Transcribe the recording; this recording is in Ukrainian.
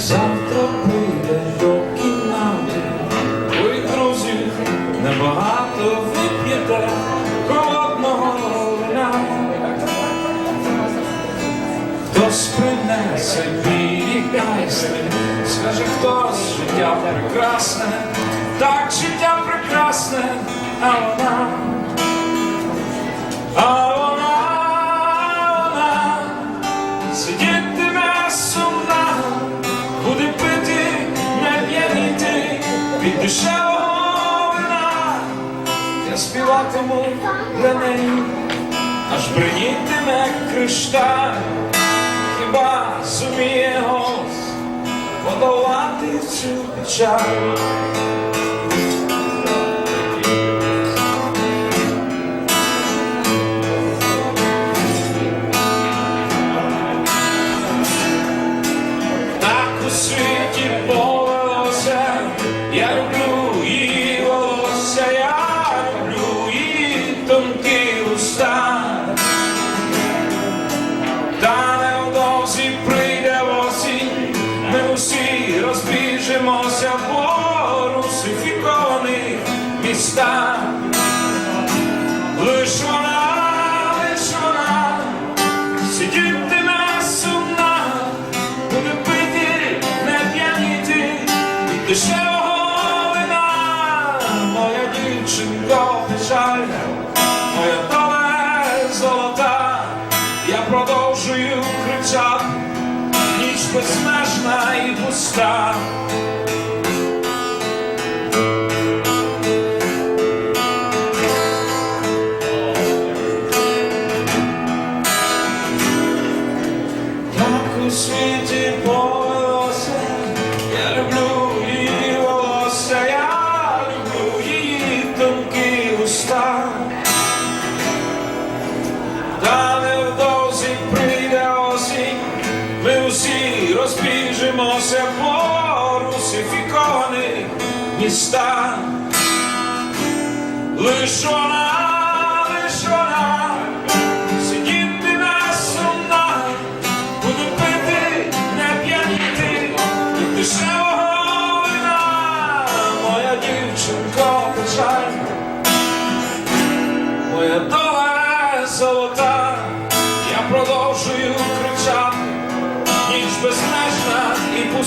завтра прийде до кімнати, ви, друзі, небагато вип'єте холодного вина. Хтось принесе білі кайсти, скаже хтось життя прекрасне, так життя прекрасне, а вона. Від дешевого вина. Я співатиму для неї, аж бринітиме кришталь, хіба зуміє голос подолати цю печаль. Так у світі містах. Лиш вона, лиш вона, сидітиме сумна, буде пити, не п'яніти, дешевого вина, моя дівчинко печальна, моя доля золота, я продовжую кричати, ніч безмежна і пуста. Розбіжимося по русифікованих містах. Лиш вона, лиш вона, сидітиме сумна, буду пити, не п'яніти, від дешевого вина, моя дівчинко печальна, моя доля золота,